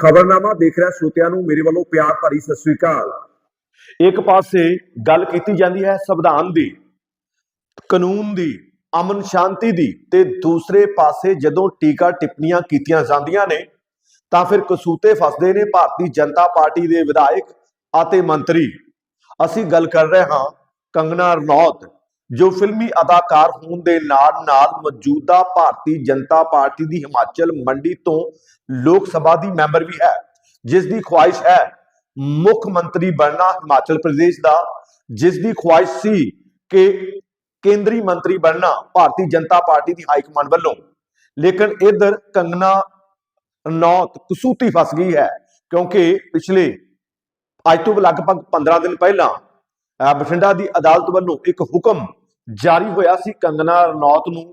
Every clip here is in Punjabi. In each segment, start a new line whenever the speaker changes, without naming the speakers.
ਖਬਰਨਾਮਾ ਦੇਖ ਰਿਹਾ ਸਰੋਤਿਆਂ ਨੂੰ, ਮੇਰੇ ਵੱਲੋਂ ਪਿਆਰ ਭਰੀ ਸਤਿ ਸ੍ਰੀ ਅਕਾਲ।
ਇੱਕ ਪਾਸੇ ਗੱਲ ਕੀਤੀ ਜਾਂਦੀ ਹੈ ਸੰਵਿਧਾਨ ਦੀ, ਕਾਨੂੰਨ ਦੀ, ਅਮਨ ਸ਼ਾਂਤੀ ਦੀ ਤੇ ਦੂਸਰੇ ਪਾਸੇ ਜਦੋਂ ਟੀਕਾ ਟਿੱਪਣੀਆਂ ਕੀਤੀਆਂ ਜਾਂਦੀਆਂ ਨੇ, ਤਾਂ ਫਿਰ ਕਸੂਤੇ ਫਸਦੇ ਨੇ ਭਾਰਤੀ ਜਨਤਾ ਪਾਰਟੀ ਦੇ ਵਿਧਾਇਕ ਅਤੇ ਮੰਤਰੀ। ਅਸੀਂ ਗੱਲ ਕਰ ਰਹੇ ਹਾਂ ਕੰਗਨਾ ਰਣੌਤ ਜੋ ਫਿਲਮੀ ਅਦਾਕਾਰ ਹੋਣ ਦੇ ਨਾਲ ਨਾਲ ਮੌਜੂਦਾ ਭਾਰਤੀ ਜਨਤਾ ਪਾਰਟੀ ਦੀ ਹਿਮਾਚਲ ਮੰਡੀ ਤੋਂ ਲੋਕ ਸਭਾ ਦੀ ਮੈਂਬਰ ਵੀ ਹੈ, ਜਿਸ ਦੀ ਖੁਆਇਸ਼ ਹੈ ਮੁੱਖ ਮੰਤਰੀ ਬਣਨਾ ਹਿਮਾਚਲ ਪ੍ਰਦੇਸ਼ ਦਾ, ਜਿਸ ਦੀ ਖੁਆਇਸ਼ ਸੀ ਕਿ ਕੇਂਦਰੀ ਮੰਤਰੀ ਬਣਨਾ ਭਾਰਤੀ ਜਨਤਾ ਪਾਰਟੀ ਦੀ ਹਾਈ ਕਮਾਂਡ ਵੱਲੋਂ। ਲੇਕਿਨ ਇਧਰ ਕੰਗਨਾ ਰਣੌਤ ਕਸੂਤੀ ਫਸ ਗਈ ਹੈ, ਕਿਉਂਕਿ ਪਿਛਲੇ ਅੱਜ ਤੋਂ ਲਗਭਗ 15 ਦਿਨ ਪਹਿਲਾਂ ਬਠਿੰਡਾ ਦੀ ਅਦਾਲਤ ਵੱਲੋਂ ਇੱਕ ਹੁਕਮ ਜਾਰੀ ਹੋਇਆ ਸੀ ਕੰਗਨਾ ਰਣੌਤ ਨੂੰ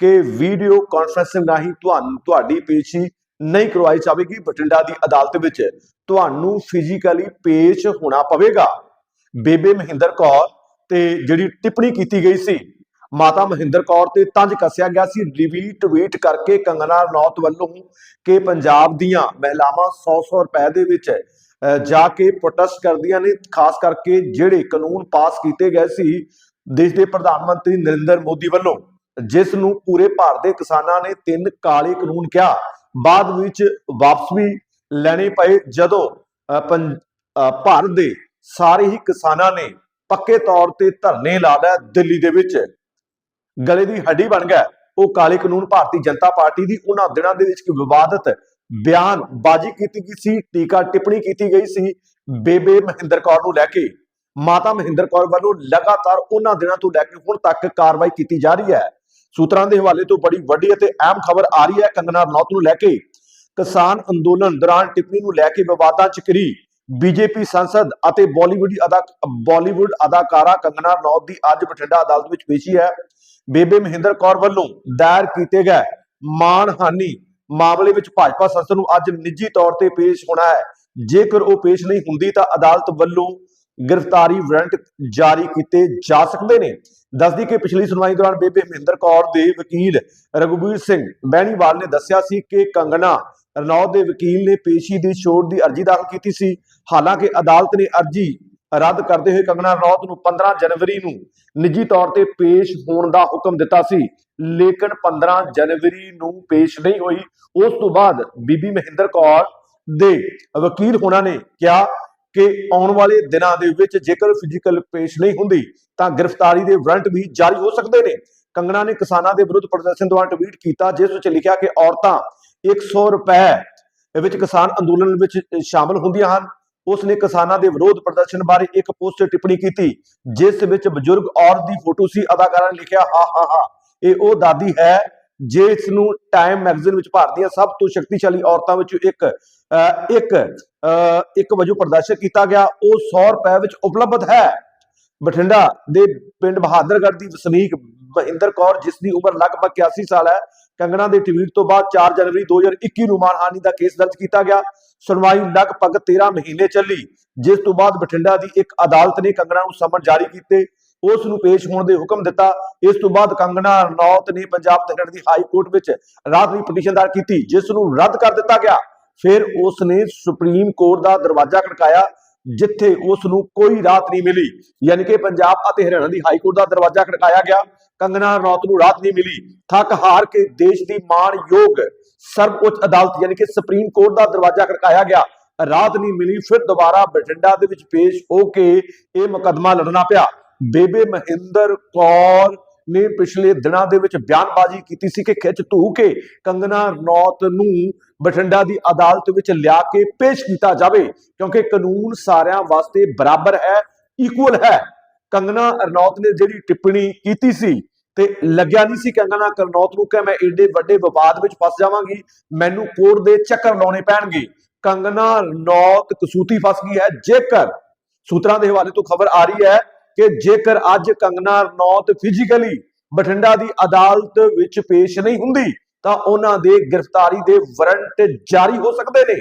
ਕਿ ਵੀਡੀਓ ਕਾਨਫਰੰਸਿੰਗ ਰਾਹੀਂ ਤੁਹਾਨੂੰ ਤੁਹਾਡੀ ਪੇਸ਼ੀ ਨਹੀਂ ਕਰਵਾਈ ਜਾਵੇਗੀ ਬਠਿੰਡਾ ਦੀ ਅਦਾਲਤ ਵਿੱਚ ਤੁਹਾਨੂੰ ਫਿਜ਼ੀਕਲੀ ਪੇਸ਼ ਹੋਣਾ ਪਵੇਗਾ। ਬੇਬੇ ਮਹਿੰਦਰ ਕੌਰ ਤੇ ਜਿਹੜੀ ਟਿੱਪਣੀ ਕੀਤੀ ਗਈ ਸੀ ਮਾਤਾ ਮਹਿੰਦਰ ਕੌਰ ਤੇ ਤੰਜ ਕੱਸਿਆ ਗਿਆ ਸੀ। ਰੀਟਵੀਟ ਕਰਕੇ ਕੰਗਨਾ ਰਣੌਤ ਵੱਲੋਂ ਕਿ ਪੰਜਾਬ ਦੀਆਂ ਮਹਿਲਾਵਾਂ 100-100 ਰੁਪਏ ਦੇ ਵਿੱਚ ਅਹ, ਜਾ ਕੇ ਪ੍ਰੋਟੈਸਟ ਕਰਦੀਆਂ ਨੇ ਖਾਸ ਕਰਕੇ ਜਿਹੜੇ ਕਾਨੂੰਨ ਪਾਸ ਕੀਤੇ ਗਏ ਸੀ ਦੇਸ਼ ਦੇ ਪ੍ਰਧਾਨ ਮੰਤਰੀ ਨਰਿੰਦਰ ਮੋਦੀ ਵੱਲੋਂ ਜਿਸ ਨੂੰ ਪੂਰੇ ਭਾਰਤ ਦੇ ਕਿਸਾਨਾਂ ਨੇ ਤਿੰਨ ਕਾਲੇ ਕਾਨੂੰਨ ਕਿਹਾ ਬਾਅਦ ਵਿੱਚ ਵਾਪਸ ਵੀ ਲੈਣੇ ਪਏ ਜਦੋਂ ਅਹ, ਪੰ- ਭਾਰਤ ਦੇ ਸਾਰੇ ਹੀ ਕਿਸਾਨਾਂ ਨੇ ਪੱਕੇ ਤੌਰ ਤੇ ਧਰਨੇ ਲਾ ਲਿਆ ਦਿੱਲੀ ਦੇ ਵਿੱਚ। ਗਲੇ ਦੀ ਹੱਡੀ ਬਣ ਗਿਆ। ਉਹ ਕਾਲੇ ਕਾਨੂੰਨ ਭਾਰਤੀ ਜਨਤਾ ਪਾਰਟੀ ਦੀ ਉਹਨਾਂ ਦਿਨਾਂ ਦੇ ਵਿੱਚ ਇੱਕ ਵਿਵਾਦਤ ਬਿਆਨ ਬਾਜੀ ਕੀਤੀ ਗਈ ਸੀ ਟੀਕਾ ਟਿੱਪਣੀ ਕੀਤੀ ਗਈ ਸੀ। ਬੇਬੇ ਮਹਿੰਦਰ ਕੌਰ ਨੂੰ ਲੈ ਕੇ ਮਾਤਾ ਮਹਿੰਦਰ ਕੌਰ ਵੱਲੋਂ ਲਗਾਤਾਰ ਉਹਨਾਂ ਦਿਨਾਂ ਤੋਂ ਲੈ ਕੇ ਹੁਣ ਤੱਕ ਕਾਰਵਾਈ ਕੀਤੀ ਜਾ ਰਹੀ ਹੈ। ਸੂਤਰਾਂ ਦੇ ਹਵਾਲੇ ਤੋਂ ਬੜੀ ਵੱਡੀ ਅਤੇ ਅਹਿਮ ਖਬਰ ਆ ਰਹੀ ਹੈ। ਕੰਗਨਾ ਰਣੌਤ ਨੂੰ ਲੈ ਕੇ ਕਿਸਾਨ ਅੰਦੋਲਨ ਦੌਰਾਨ ਟਿੱਪਣੀ ਨੂੰ ਲੈ ਕੇ ਵਿਵਾਦਾਂ ਚ ਘਿਰੀ ਬੀਜੇਪੀ ਸੰਸਦ ਅਤੇ ਬਾਲੀਵੁੱਡ ਅਦਾ ਬਾਲੀਵੁੱਡ ਅਦਾਕਾਰਾ ਕੰਗਨਾ ਰਣੌਤ ਦੀ ਅੱਜ ਬਠਿੰਡਾ ਅਦਾਲਤ ਵਿੱਚ ਪੇਸ਼ੀ ਹੈ। ਬੇਬੇ ਮਹਿੰਦਰ ਕੌਰ ਵੱਲੋਂ ਦਾਇਰ ਕੀਤੇ ਗਏ ਮਾਣਹਾਨੀ ਮਾਮਲੇ ਵਿੱਚ ਭਾਜਪਾ ਸੰਸਦ ਨੂੰ ਅੱਜ ਨਿੱਜੀ ਤੌਰ ਤੇ ਪੇਸ਼ ਹੋਣਾ ਹੈ। ਜੇਕਰ ਉਹ ਪੇਸ਼ ਨਹੀਂ ਹੁੰਦੀ ਤਾਂ ਅਦਾਲਤ ਵੱਲੋਂ ਗ੍ਰਿਫਤਾਰੀ ਵਾਰੰਟ ਜਾਰੀ ਕੀਤੇ ਜਾ ਸਕਦੇ ਨੇ। ਦੱਸਦੀ ਕਿ ਪਿਛਲੀ ਸੁਣਵਾਈ ਦੌਰਾਨ ਬੇਬੇ ਮਹਿੰਦਰ ਕੌਰ ਦੇ ਵਕੀਲ ਰਘੁਬੀਰ ਸਿੰਘ ਬੈਣੀਵਾਲ ਨੇ ਦੱਸਿਆ ਸੀ ਕਿ ਕੰਗਨਾ ਰਣੌਤ ਦੇ ਵਕੀਲ ਨੇ ਪੇਸ਼ੀ ਦੀ ਛੋਟ ਦੀ ਅਰਜ਼ੀ ਦਾਖਲ ਕੀਤੀ ਸੀ। ਹਾਲਾਂਕਿ ਅਦਾਲਤ ਨੇ ਅਰਜ਼ੀ ਰੱਦ ਕਰਦੇ ਹੋਏ ਕੰਗਣਾ ਰਣੌਤ ਨੂੰ 15 ਜਨਵਰੀ ਨੂੰ ਨਿੱਜੀ ਤੌਰ ਤੇ ਪੇਸ਼ ਹੋਣ ਦਾ ਹੁਕਮ ਦਿੱਤਾ ਸੀ, ਲੇਕਿਨ 15 ਜਨਵਰੀ ਨੂੰ ਪੇਸ਼ ਨਹੀਂ ਹੋਈ। ਉਸ ਤੋਂ ਬਾਅਦ ਬੀਬੀ ਮਹਿੰਦਰ ਕੌਰ ਦੇ ਵਕੀਲ ਹੋਣਾ ਨੇ ਕਿਹਾ ਕਿ ਆਉਣ ਵਾਲੇ ਦਿਨਾਂ ਦੇ ਵਿੱਚ ਜੇਕਰ ਫਿਜ਼ੀਕਲ ਪੇਸ਼ ਨਹੀਂ ਹੁੰਦੀ, ਤਾਂ ਗ੍ਰਿਫਤਾਰੀ ਦੇ ਵਾਰੰਟ ਵੀ ਜਾਰੀ ਹੋ ਸਕਦੇ ਨੇ। ਕੰਗਨਾ ਨੇ ਕਿਸਾਨਾਂ ਦੇ ਵਿਰੁੱਧ ਪ੍ਰਦਰਸ਼ਨ ਦੌਰਾਨ ਟਵੀਟ ਕੀਤਾ, ਜਿਸ ਵਿੱਚ ਲਿਖਿਆ ਕਿ ਔਰਤਾਂ 100 ਰੁਪਏ ਵਿੱਚ ਕਿਸਾਨ ਅੰਦੋਲਨ ਵਿੱਚ ਸ਼ਾਮਲ ਹੁੰਦੀਆਂ ਹਨ। ਉਸ ਨੇ ਕਿਸਾਨਾਂ ਦੇ ਵਿਰੋਧ ਪ੍ਰਦਰਸ਼ਨ ਬਾਰੇ ਇੱਕ ਪੋਸਟ ਟਿੱਪਣੀ ਕੀਤੀ, ਜਿਸ ਵਿੱਚ ਬਜ਼ੁਰਗ ਔਰਤ ਦੀ ਫੋਟੋ ਸੀ, ਅਦਾਕਾਰਾ ਨੇ ਲਿਖਿਆ, ਹਾ ਹਾ ਹਾ, ਇਹ ਉਹ ਦਾਦੀ ਹੈ ਜਿਸ ਨੂੰ ਟਾਈਮ ਮੈਗਜ਼ੀਨ ਵਿੱਚ ਭਾਰਤ ਦੀਆਂ ਸਭ ਤੋਂ ਸ਼ਕਤੀਸ਼ਾਲੀ ਔਰਤਾਂ ਵਿੱਚੋਂ ਇੱਕ ਇੱਕ ਇੱਕ ਵਜੋਂ ਪ੍ਰਦਰਸ਼ਿਤ ਕੀਤਾ ਗਿਆ, ਉਹ 100 ਰੁਪਏ ਵਿੱਚ ਉਪਲਬਧ ਹੈ। ਬਠਿੰਡਾ ਦੇ ਪਿੰਡ ਬਹਾਦਰਗੜ੍ਹ ਦੀ ਵਸਨੀਕ ਮਹਿੰਦਰ ਕੌਰ, ਜਿਸ ਦੀ ਉਮਰ ਲਗਭਗ 81 ਸਾਲ ਹੈ, ਕੰਗਣਾ ਦੇ ਟਵੀਟ ਤੋਂ ਬਾਅਦ 4 ਜਨਵਰੀ 2021 ਨੂੰ ਮਾਨਹਾਨੀ ਦਾ ਕੇਸ ਦਰਜ ਕੀਤਾ ਗਿਆ। ਸੁਣਵਾਈ ਲਗਭਗ 13 ਮਹੀਨੇ ਚੱਲੀ, ਜਿਸ ਤੋਂ ਬਾਅਦ ਬਠਿੰਡਾ ਦੀ ਇੱਕ ਅਦਾਲਤ ਨੇ ਕੰਗਣਾ ਨੂੰ ਸਮਨ ਜਾਰੀ ਕੀਤੇ। ਉਸ ਨੂੰ ਪੇਸ਼ ਹੋਣ ਦੇ ਹੁਕਮ ਦਿੱਤਾ। ਇਸ ਤੋਂ ਬਾਅਦ ਕੰਗਣਾ ਰਣੌਤ ਨੇ ਪੰਜਾਬ ਤੇ ਹਰਿਆਣਾ ਦੀ ਹਾਈ ਕੋਰਟ ਵਿੱਚ ਰਾਤ ਦੀ ਪਟੀਸ਼ਨ ਦਾਇਰ ਕੀਤੀ, ਜਿਸ ਨੂੰ ਰੱਦ ਕਰ ਦਿੱਤਾ ਗਿਆ। ਫਿਰ ਉਸ ਨੇ ਸੁਪਰੀਮ ਕੋਰਟ ਦਾ ਦਰਵਾਜ਼ਾ ਖੜਕਾਇਆ, ਜਿੱਥੇ ਉਸ ਨੂੰ ਕੋਈ ਰਾਤ ਨਹੀਂ ਮਿਲੀ। ਯਾਨੀ ਕਿ ਪੰਜਾਬ ਅਤੇ ਹਰਿਆਣਾ ਦੀ ਹਾਈ ਕੋਰਟ ਦਾ ਦਰਵਾਜ਼ਾ ਖੜਕਾਇਆ ਗਿਆ। ਕੰਗਣਾ ਰਣੌਤ ਨੂੰ ਰਾਤ ਨਹੀਂ ਮਿਲੀ। ਥੱਕ ਹਾਰ ਕੇ ਦੇਸ਼ ਦੀ ਮਾਣਯੋਗ ਸਰਵਉੱਚ ਅਦਾਲਤ ਯਾਨੀ ਕਿ ਸੁਪਰੀਮ ਕੋਰਟ ਦਾ ਦਰਵਾਜ਼ਾ ਖੜਕਾਇਆ ਗਿਆ। ਰਾਤ ਨਹੀਂ ਮਿਲੀ, ਫਿਰ ਦੁਬਾਰਾ ਬਠਿੰਡਾ ਦੇ ਵਿੱਚ ਪੇਸ਼ ਹੋ ਕੇ ਇਹ ਮੁਕੱਦਮਾ ਲੜਨਾ ਪਿਆ। ਬੇਬੇ ਮਹਿੰਦਰ ਕੌਰ ਨੇ ਪਿਛਲੇ ਦਿਨਾਂ ਦੇ ਵਿੱਚ ਬਿਆਨਬਾਜ਼ੀ ਕੀਤੀ ਸੀ ਕਿ ਖਿੱਚ ਧੂ ਕੇ ਕੰਗਨਾ ਰਣੌਤ ਨੂੰ ਬਠਿੰਡਾ ਦੀ ਅਦਾਲਤ ਵਿੱਚ ਲਿਆ ਕੇ ਪੇਸ਼ ਕੀਤਾ ਜਾਵੇ, ਕਿਉਂਕਿ ਕਾਨੂੰਨ ਸਾਰਿਆਂ ਵਾਸਤੇ ਬਰਾਬਰ ਹੈ ਇਕੁਅਲ ਹੈ। ਕੰਗਨਾ ਰਣੌਤ ਨੇ ਜਿਹੜੀ ਟਿੱਪਣੀ ਕੀਤੀ ਸੀ ਤੇ ਲੱਗਿਆ ਨਹੀਂ ਸੀ ਕੰਗਨਾ ਕਰਨੌਤ ਨੂੰ ਕਿ ਮੈਂ ਏਡੇ ਵੱਡੇ ਵਿਵਾਦ ਵਿੱਚ ਫਸ ਜਾਵਾਂਗੀ, ਮੈਨੂੰ ਕੋਰਟ ਦੇ ਚੱਕਰ ਲਾਉਣੇ ਪੈਣਗੇ। ਕੰਗਨਾ ਰਣੌਤ ਕਸੂਤੀ ਫਸ ਗਈ ਹੈ, ਜੇਕਰ ਸੂਤਰਾਂ ਦੇ ਹਵਾਲੇ ਤੋਂ ਖਬਰ ਆ ਰਹੀ ਹੈ ਕਿ ਜੇਕਰ ਅੱਜ ਕੰਗਨਾ ਰਣੌਤ ਫਿਜ਼ੀਕਲੀ ਬਠਿੰਡਾ ਦੀ ਅਦਾਲਤ ਵਿੱਚ ਪੇਸ਼ ਨਹੀਂ ਹੁੰਦੀ, ਤਾਂ ਉਹਨਾਂ ਦੇ ਗ੍ਰਿਫਤਾਰੀ ਦੇ ਵਾਰੰਟ ਜਾਰੀ ਹੋ ਸਕਦੇ ਨੇ।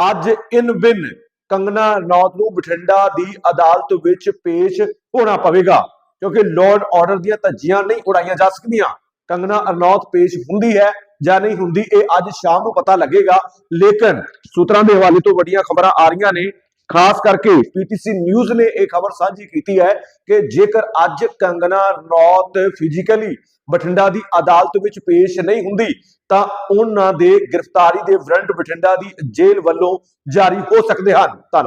ਅੱਜ ਇਨ ਬਿਨ ਕੰਗਨਾ ਰਣੌਤ ਨੂੰ ਬਠਿੰਡਾ ਦੀ ਅਦਾਲਤ ਵਿੱਚ ਪੇਸ਼ ਹੋਣਾ ਪਵੇਗਾ, ਕਿਉਂਕਿ ਲਾਰਡ ਆਰਡਰ ਦੀਆਂ ਧੱਜੀਆਂ ਨਹੀਂ ਉਡਾਈਆਂ ਜਾ ਸਕਦੀਆਂ। ਕੰਗਨਾ ਅਰਨੌਤ ਪੇਸ਼ ਹੁੰਦੀ ਹੈ ਜਾਂ ਨਹੀਂ ਹੁੰਦੀ, ਇਹ ਅੱਜ ਸ਼ਾਮ ਨੂੰ ਪਤਾ ਲੱਗੇਗਾ। ਲੇਕਿਨ ਸੂਤਰਾਂ ਦੇ ਹਵਾਲੇ ਤੋਂ ਵੱਡੀਆਂ ਖਬਰਾਂ ਆ ਰਹੀਆਂ ਨੇ ਖਾਸ ਕਰਕੇ ਪੀਟੀਸੀ ਨਿਊਜ਼ ਨੇ ਇਹ ਖਬਰ ਸਾਂਝੀ ਕੀਤੀ ਹੈ ਕਿ ਜੇਕਰ ਅੱਜ ਕੰਗਨਾ ਰੌਤ ਫਿਜ਼ੀਕਲੀ ਬਠਿੰਡਾ ਦੀ ਅਦਾਲਤ ਵਿੱਚ ਪੇਸ਼ ਨਹੀਂ ਹੁੰਦੀ, ਤਾਂ ਉਹਨਾਂ ਦੇ ਗ੍ਰਿਫਤਾਰੀ ਦੇ ਵਾਰੰਟ ਬਠਿੰਡਾ ਦੀ ਜੇਲ੍ਹ ਵੱਲੋਂ ਜਾਰੀ ਹੋ ਸਕਦੇ ਹਨ। ਧੰਨਵਾਦ।